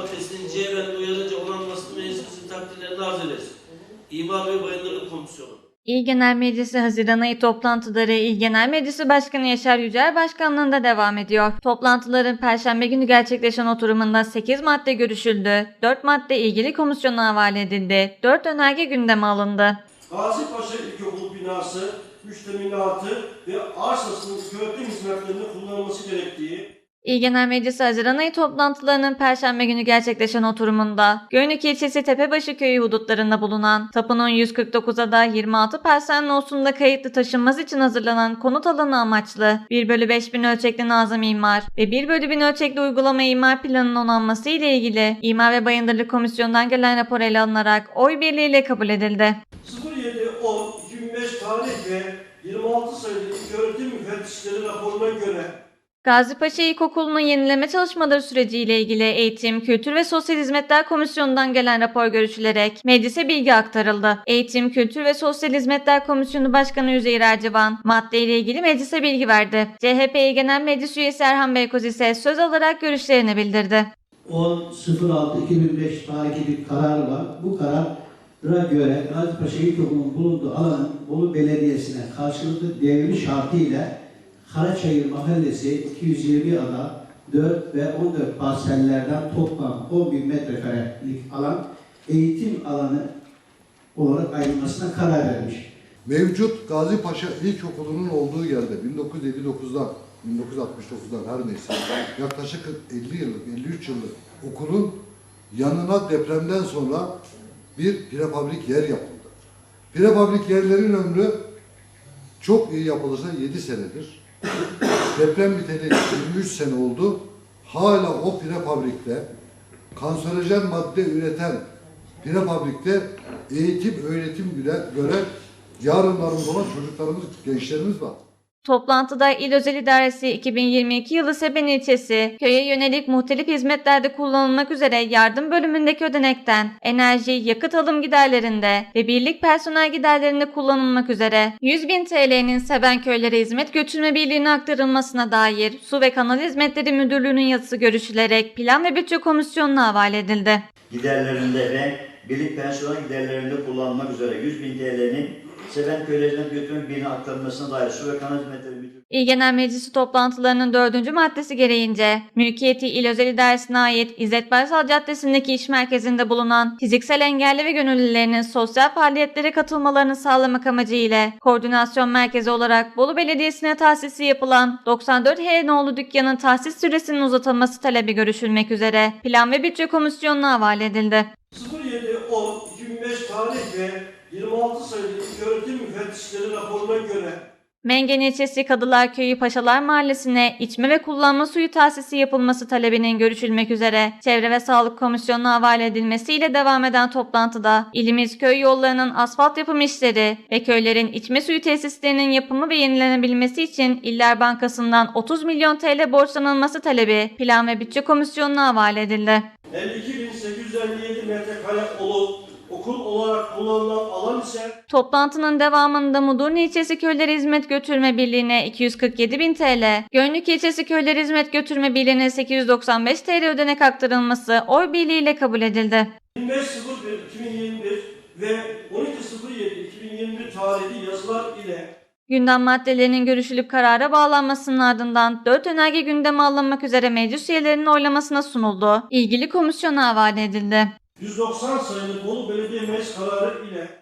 maddesinin C ve uyarınca onanmasını meclisimizin takdirlerine arz ederiz. İmar ve Bayındırlık Komisyonu. İl Genel Meclisi Haziran ayı toplantıları İl Genel Meclisi Başkanı Yaşar Yücel Başkanlığında devam ediyor. Toplantıların Perşembe günü gerçekleşen oturumunda 8 madde görüşüldü, 4 madde ilgili komisyona havale edildi, 4 önerge gündeme alındı. Gazi Paşa İlkokul binası, müştemilatı ve arsasının öğretim hizmetlerinde kullanılması gerektiği, İl Genel Meclisi Haziran ayı toplantılarının Perşembe günü gerçekleşen oturumunda Göynük ilçesi Tepebaşı köyü hudutlarında bulunan Tapu'nun 149'a da 26 parsel nosunda kayıtlı taşınması için hazırlanan konut alanı amaçlı 1 bölü 5 bin ölçekli nazım imar ve 1 bölü 1000 ölçekli uygulama imar planının onanması ile ilgili İmar ve Bayındırlık Komisyonu'ndan gelen rapor ele alınarak oy birliğiyle kabul edildi. 07-10-2005 tarih ve 26 sayılı öğretim müfettişleri raporuna göre Gazipaşa İlkokulu'nun yenileme çalışmaları süreciyle ilgili Eğitim, Kültür ve Sosyal Hizmetler Komisyonu'ndan gelen rapor görüşülerek meclise bilgi aktarıldı. Eğitim, Kültür ve Sosyal Hizmetler Komisyonu Başkanı Üzeyir Ercivan maddeyle ilgili meclise bilgi verdi. CHP Genel Meclis Üyesi Erhan Beykoz ise söz alarak görüşlerini bildirdi. 10.06.2005 tarihli bir karar var. Bu karara göre Gazipaşa İlkokulu'nun bulunduğu alanın Bolu Belediyesi'ne karşılıklı devri şartıyla Karaçayır Mahallesi 220 ada 4 ve 14 parsellerden toplam 11 metrekarelik alan eğitim alanı olarak ayrılmasına karar vermiş. Mevcut Gazi Paşa İlkokulu'nun olduğu yerde 1959'dan 1969'dan her neyse yaklaşık 50 yıllık 53 yıllık okulun yanına depremden sonra bir prefabrik yer yapıldı. Prefabrik yerlerin ömrü çok iyi yapılırsa 7 senedir. Deprem biteli 23 sene oldu. Hala o prefabrikte kanserojen madde üreten prefabrikte eğitim öğretim göre, göre yarınlarımız olan çocuklarımız, gençlerimiz var. Toplantıda İl Özel İdaresi 2022 yılı Seben ilçesi köye yönelik muhtelif hizmetlerde kullanılmak üzere yardım bölümündeki ödenekten enerji, yakıt alım giderlerinde ve birlik personel giderlerinde kullanılmak üzere 100 bin TL'nin Seben köylere hizmet götürme birliğine aktarılmasına dair Su ve Kanal Hizmetleri Müdürlüğü'nün yazısı görüşülerek Plan ve Bütçe Komisyonu'na havale edildi. giderlerinde ve birlik personel giderlerinde kullanılmak üzere 100 bin TL'nin Seven Köylerine götürmek birine aktarılmasına dair Su ve Kanal Hizmetleri Müdürlüğü İl Genel Meclisi toplantılarının dördüncü maddesi gereğince mülkiyeti İl Özel İdaresi'ne ait İzzet Baysal Caddesi'ndeki iş merkezinde bulunan fiziksel engelli ve gönüllülerinin sosyal faaliyetlere katılmalarını sağlamak amacıyla koordinasyon merkezi olarak Bolu Belediyesi'ne tahsisi yapılan 94 Heyenoğlu dükkanın tahsis süresinin uzatılması talebi görüşülmek üzere Plan ve Bütçe Komisyonu'na havale edildi. 07-10-2005 tarih ve 26 sayılı öğretim müfettişleri raporuna göre Mengen ilçesi Kadılar Köyü Paşalar Mahallesi'ne içme ve kullanma suyu tahsisi yapılması talebinin görüşülmek üzere Çevre ve Sağlık Komisyonu'na havale edilmesiyle devam eden toplantıda ilimiz köy yollarının asfalt yapım işleri ve köylerin içme suyu tesislerinin yapımı ve yenilenebilmesi için İller Bankası'ndan 30 milyon TL borçlanılması talebi Plan ve Bütçe Komisyonu'na havale edildi. 52.857 metrekare olup okul olarak kullanılan alan ise Toplantının devamında Mudurnu ilçesi Köyleri Hizmet Götürme Birliği'ne 247 bin TL, Gönlük ilçesi Köyleri Hizmet Götürme Birliği'ne 895 TL ödenek aktarılması oy birliğiyle kabul edildi. 25.01.2021 ve 12.07.2021 tarihli yazılar ile Gündem maddelerinin görüşülüp karara bağlanmasının ardından 4 önerge gündeme alınmak üzere meclis üyelerinin oylamasına sunuldu. İlgili komisyona havale edildi. 190 sayılı Bolu Belediye Meclis kararı ile